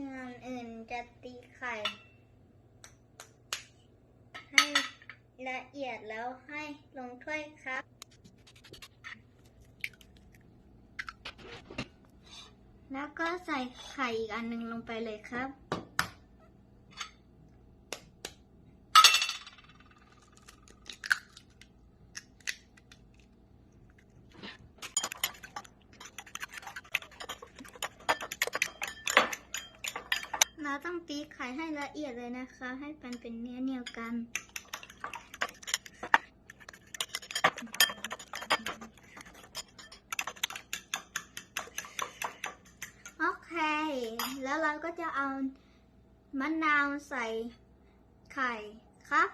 งานอื่นจะตีไข่ ให้ละเอียดแล้วให้ลงถ้วยครับ แล้วก็ใส่ไข่อีกอันหนึ่งลงไปเลยครับ ตีไข่ให้ละเอียดเลยนะคะ ให้มันเป็นเนื้อเนียวกัน โอเค แล้วเราก็จะเอามะนาวใส่ไข่ครับ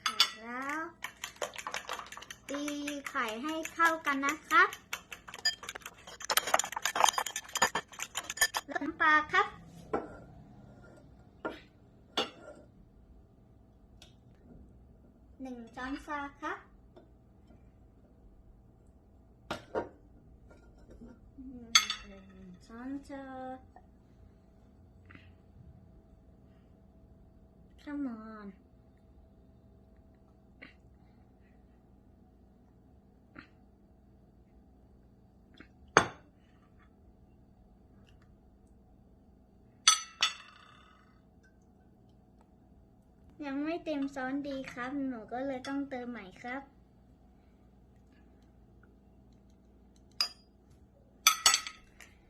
ไข่แล้ว ตีไข่ให้เข้ากันนะครับน้ำปลาครับ หนึ่งช้อนชาครับ หนึ่งช้อนชา Come on ยังไม่เต็มซ้อนดีครับ หนูก็เลยต้องเติมใหม่ครับ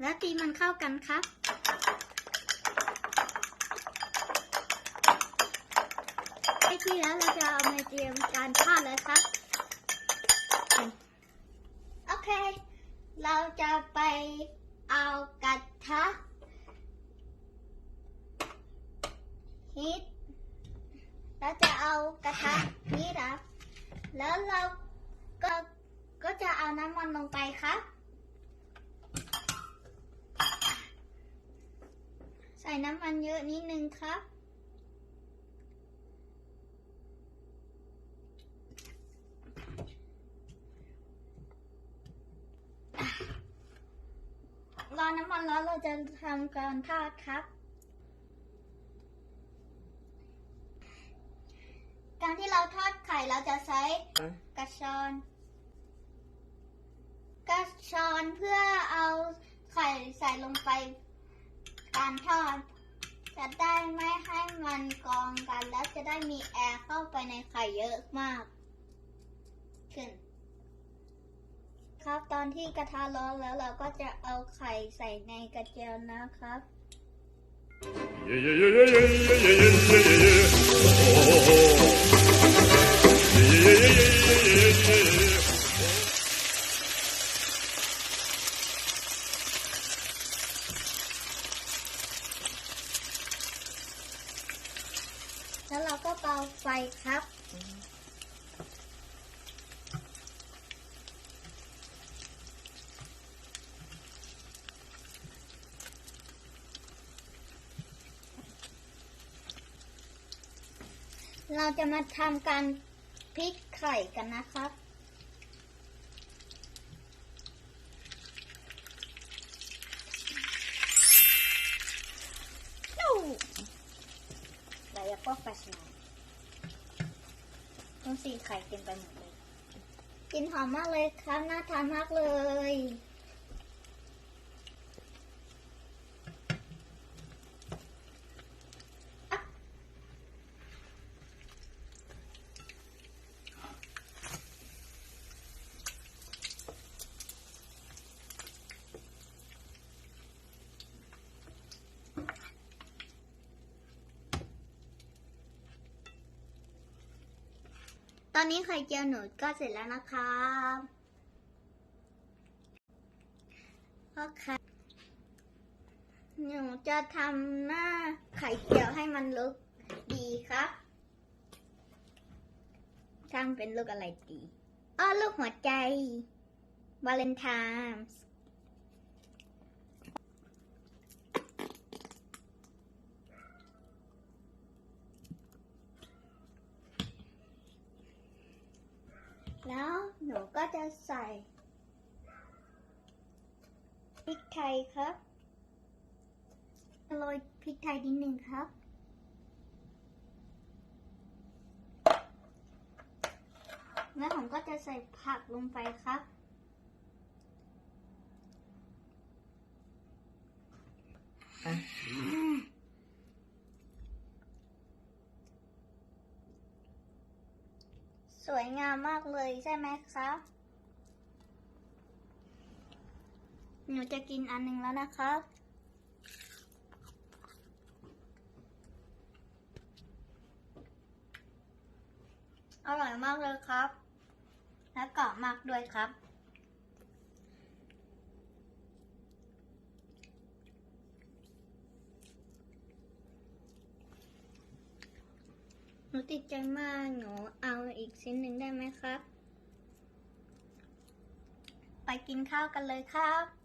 แล้วตีมันเข้ากันครับ ไอ้ที่แล้วเราจะเอามาเตรียมการทอดเลยครับ โอเค เราจะไปเอากระทะฮิต เราจะเอากระทะนี้นะแล้วเราก็ก็จะเอาน้ำมันลงไปครับ ใส่น้ำมันเยอะนิดนึงครับ รอน้ำมันแล้วเราจะทำการทอดครับ การที่เราทอดไข่เราจะใช้กระชอน กระชอนเพื่อเอาไข่ใส่ลงไปการทอด จะได้ไม่ให้มันกองกันแล้วจะได้มีแอร์เข้าไปในไข่เยอะมาก ขึ้น ครับตอนที่กระทะร้อนแล้วเราก็จะเอาไข่ใส่ในกระเจียวนะครับ Yeah, yeah, yeah, yeah, yeah, yeah, yeah, yeah, yeah, yeah. Oh, oh, oh. แล้วเราก็เบาไฟครับเราจะมาทำการพลิกไข่กันนะครับ เราจะก็แฟชั่นต้อง สีไข่เต็มไปหมดเลย กินหอมมากเลยครับน่าทานมากเลย อนนี้ไข่เจียวหนูก็เสร็จแล้วนะครับโอเคหนูจะทำหน้าไข่เจียวให้มันลุกดีครับทำเป็นลูกอะไรดีอ้อลูกหัวใจวาเลนไทน์ ก็จะ ใส่พริกไทยครับโรยพริกไทยนิดนึงครับ แล้วผมก็จะใส่ผักลงไปครับอะสวยงามมากเลยใช่ไหมครับ หนูจะกินอันหนึ่งแล้วนะครับ อร่อยมากเลยครับ และกรอบมากด้วยครับ หนูติดใจมาก หนูเอาอีกชิ้นหนึ่งได้ไหมครับ ไปกินข้าวกันเลยครับ